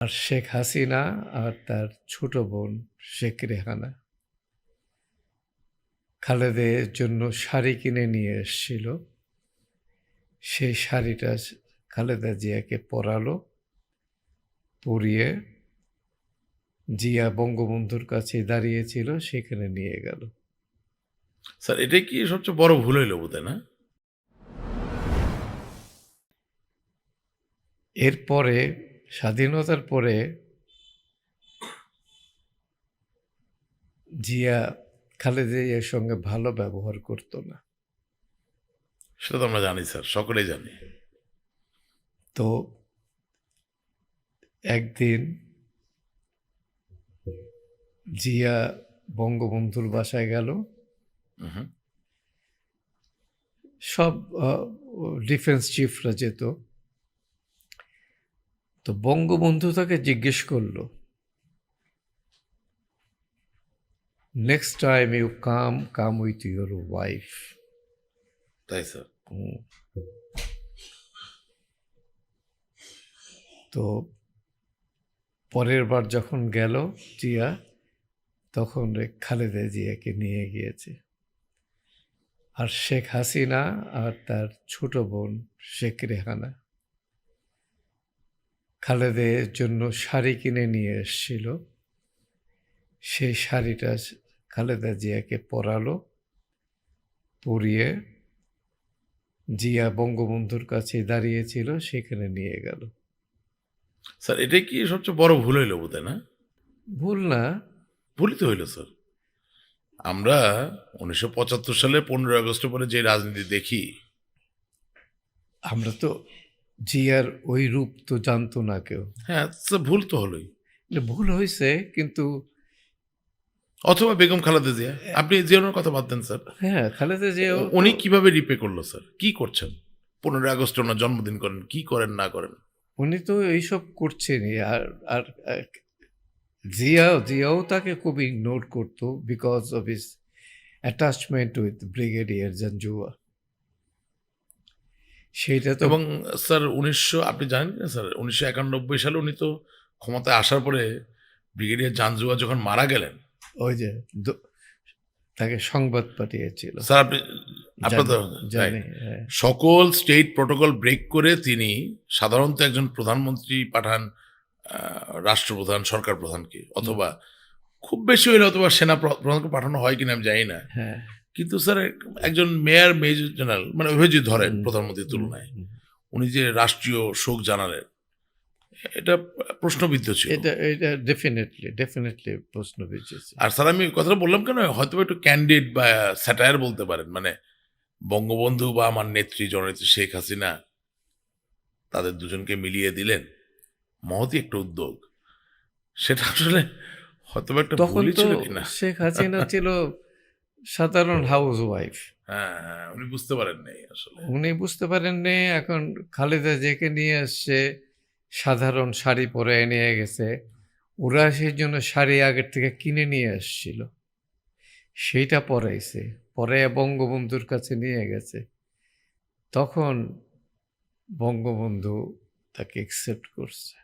আর শেখ হাসিনা আর তার ছোট বোন শেখ রেহানা। খালেদের জন্য শাড়ি কিনে নিয়ে এসেছিল। সেই শাড়িটা খালেদা জিয়াকে পরালো পরিয়ে জিয়া বঙ্গবন্ধুর কাছে দাঁড়িয়েছিল সেখানে নিয়ে গেল। স্যার এটা কি সবচেয়ে বড় ভুল হইল বোধহয় না? এরপরে স্বাধীনতার পরে জিয়া খালেদা জিয়ার সঙ্গে ভালো ব্যবহার করতো না। সেটা তো আমরা জানি স্যার সকলেই জানি। তো একদিন জিয়া বঙ্গবন্ধুর বাসায় গেল। সব ডিফেন্স চিফরা যেত। তো বঙ্গবন্ধু তাকে জিজ্ঞেস করল next time you come come with your wife তাই স্যার তো পরের বার যখন গেল জিয়া তখন খালেদা জিয়াকে নিয়ে গিয়েছে। আর শেখ হাসিনা আর তার ছোট বোন শেখ রেহানা। খালেদের জন্য শাড়ি কিনে নিয়ে এসেছিল। সেই শাড়িটা খালেদা জিয়াকে পরালো পরিয়ে জিয়া বঙ্গবন্ধুর কাছে দাঁড়িয়েছিল সেখানে নিয়ে গেল। স্যার এটা কি সবচেয়ে বড় ভুল হইল বোধহয় না? ভুল না। ভুলই তো হইল স্যার। আমরা উনিশশো পঁচাত্তর সালে পনেরোই আগস্টের পরে যে রাজনীতি দেখি আমরা তো জিয়ার ওই রূপ তো জানতো না কেউ। হ্যাঁ ভুল তো হলোই। ভুল হয়েছে কিন্তু অথবা বেগম খালেদা জিয়া আপনি জিয়ানোর কথা বাদ দেন স্যার। হ্যাঁ খালেদা জিয়া উনি কীভাবে রিপে করল স্যার? কি করছেন? পনেরোই আগস্ট ওনার জন্মদিন করেন কি করেন না করেন? উনি তো এইসব করছেনই আর আর জিয়াও জিয়াও তাকে খুব ইগনোর করতো because of his attachment with brigadier Janjua সেইটা তো এবং স্যার উনিশশো আপনি জানেন না স্যার? উনিশশো একানব্বই সালে উনি তো ক্ষমতায় আসার পরে ব্রিগেডিয়ার জানজুয়া যখন মারা গেলেন। ওই যে তাকে সংবাদ পাঠিয়েছিল। স্যার আপনি হ্যাঁ। সকল স্টেট প্রোটোকল ব্রেক করে তিনি সাধারণত একজন প্রধানমন্ত্রী পাঠান রাষ্ট্রপ্রধান সরকার প্রধানকে অথবা খুব বেশি হইলে অথবা সেনা প্রধানকে পাঠানো হয় কিনা আমি জানি না। হ্যাঁ। কিন্তু স্যার একজন মেয়র মেজর জেনারেল মানে ওইভাবে যদি ধরেন প্রধানমন্ত্রীর তুলনায় উনি যে রাষ্ট্রীয় শোক জানালেন এটা প্রশ্নবিদ্ধ ছিল। এটা এটা ডেফিনেটলি ডেফিনেটলি প্রশ্ন বেঁচেছে আর স্যার আমি কথাটা বললাম কেন? হয়তো একটু ক্যান্ডিড বা স্যাটায়ার বলতে পারেন মানে বঙ্গবন্ধু বা আমার নেত্রী জননেত্রী শেখ হাসিনা তাদের দুজনকে মিলিয়ে দিলেন মহতি একটা উদ্যোগ। সেটা আসলে হয়তো একটা তখন ছিল কিনা? শেখ হাসিনা ছিল সাধারণ হাউস ওয়াইফ হ্যাঁ হ্যাঁ উনি বুঝতে পারেন নাই আসলে। উনি বুঝতে পারেন পারেননি এখন খালেদা জেকে নিয়ে আসছে সাধারণ শাড়ি পরে নিয়ে গেছে। ওরা সেই জন্য শাড়ি আগের থেকে কিনে নিয়ে আসছিল সেইটা পরাইছে পরে বঙ্গবন্ধুর কাছে নিয়ে গেছে। তখন বঙ্গবন্ধু তাকে একসেপ্ট করছে।